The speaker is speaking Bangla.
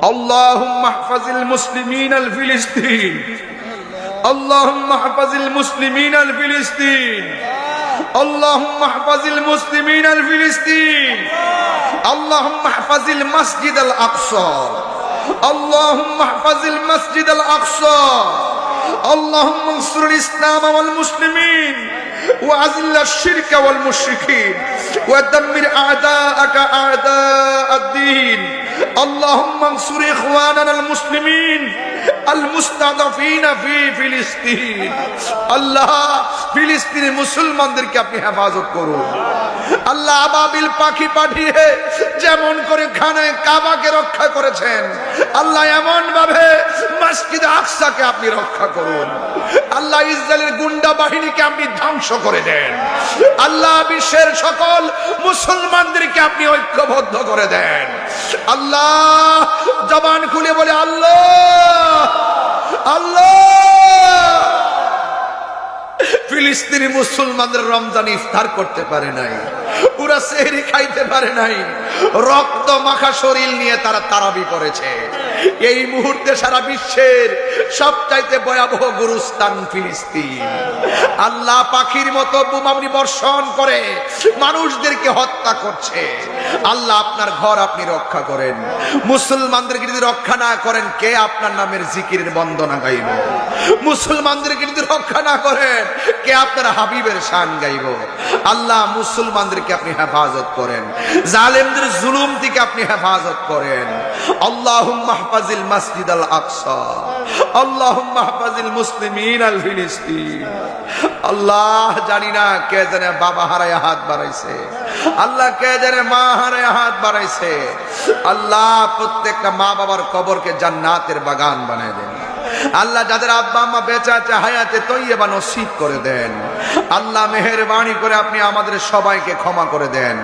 اللهم احفظ المسلمين الفلسطين اللهم احفظ المسلمين الفلسطين اللهم احفظ المسلمين الفلسطين اللهم احفظ المسجد الاقصى اللهم احفظ المسجد الاقصى اللهم انصر الاسلام والمسلمين واذل الشرك والمشركين ودمر اعداءك اعداء الدين اللهم انصر اخواننا المسلمين المستضعفين في ফিলিস্তিন আল্লাহ ফিলিস্তিনি মুসলমানদেরকে আপনি হেফাজত করুন আল্লাহ আবাবিল পাখি পাঠিয়ে যেমন করে খানায় কাবাকে রক্ষা করেছেন আল্লাহ এমন ভাবে মসজিদ আকসাকে আপনি রক্ষা করুন আল্লাহ ইসরায়েলের গুন্ডা বাহিনীকে আপনি ধ্বংস করে দেন আল্লাহ বিশ্বের সকল মুসলমানদেরকে আপনি ঐক্যবদ্ধ করে দেন আল্লাহ জবান খুলে বলে আল্লাহ আল্লাহ। ফিলিস্তিনি মুসলমানদের রমজান ইফতার করতে পারে নাই। সেহরি খাইতে পারে নাই। রক্ত মাখা শরীর নিয়ে তারা তারাবি করেছে। এই মুহূর্তে সারা বিশ্বের সবচাইতে ভয়াবহ গুরুস্থান ফিলিস্তিন। আল্লাহ পাখির মতো বোমাবনি বর্ষণ করে মানুষদেরকে হত্যা করছে। আল্লাহ আপনার ঘর আপনি রক্ষা করেন। মুসলমানদেরকে যদি রক্ষা না করেন, কে আপনার নামের জিকিরের বন্দনা গাইব? মুসলমানদেরকে যদি রক্ষা না করেন, কে আপনার হাবিবের শান গাইব? আল্লাহ মুসলমানদেরকে আপনি হেফাজত করেন। জালেমদের জুলুম থেকে আপনি হেফাজত করেন। আল্লাহ মাহফাজিল মসজিদ আল আকসা। আল্লাহ মাহফাজিল মুসলিমিন আল ফিলিস্তিন। আল্লাহ জানি না কে জানে বাবা হারায় হাত বাড়াইছে। আল্লাহ কে জানে মা হারায় হাত বাড়াইছে। আল্লাহ প্রত্যেকটা মা বাবার কবরকে জান্নাতের বাগান বানায় দেন। আল্লাহ যাদের আব্বা আম্মা বেঁচে আছে, হায়াতে তৈবা নসিব করে দেন। আল্লাহ মেহেরবানি করে আপনি আমাদের সবাইকে ক্ষমা করে দেন।